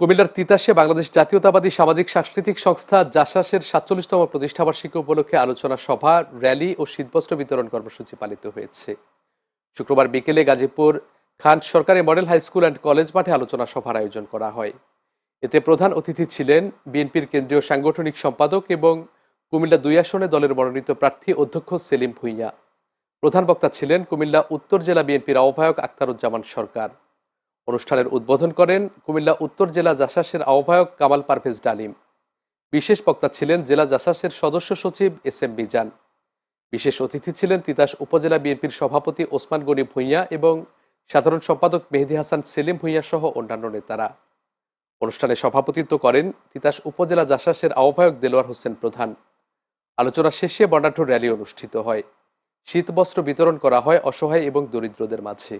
কুমিল্লার তিতাসে বাংলাদেশ জাতীয়তাবাদী সামাজিক সাংস্কৃতিক সংস্থা জাসাসের সাতচল্লিশতম প্রতিষ্ঠাবার্ষিকী উপলক্ষে আলোচনা সভা, র্যালি ও শীতবস্ত্র বিতরণ কর্মসূচি পালিত হয়েছে। শুক্রবার বিকেলে গাজীপুর খান সরকারি model high school and college মাঠে আলোচনা সভার আয়োজন করা হয়। এতে প্রধান অতিথি ছিলেন বিএনপির কেন্দ্রীয় সাংগঠনিক সম্পাদক এবং কুমিল্লা দুই আসনে দলের মনোনীত প্রার্থী অধ্যক্ষ সেলিম ভুঁইয়া। প্রধান বক্তা ছিলেন কুমিল্লা উত্তর জেলা বিএনপির আহ্বায়ক আক্তারুজ্জামান সরকার। অনুষ্ঠানের উদ্বোধন করেন কুমিল্লা উত্তর জেলা জাসাসের আহ্বায়ক কামাল পারভেজ ডালিম। বিশেষ বক্তা ছিলেন জেলা জাসাসের সদস্য সচিব এস এম বিজান বিশেষ অতিথি ছিলেন তিতাস উপজেলা বিএনপির সভাপতি ওসমান গনি ভূঁইয়া এবং সাধারণ সম্পাদক মেহেদি হাসান, সেলিম ভূঁইয়া সহ অন্যান্য নেতারা। অনুষ্ঠানে সভাপতিত্ব করেন তিতাস উপজেলা জাসাসের আহ্বায়ক দেলোয়ার হোসেন প্রধান। আলোচনা শেষে বর্ণাঢ্য র্যালি অনুষ্ঠিত হয়। শীতবস্ত্র বিতরণ করা হয় অসহায় এবং দরিদ্রদের মাঝে।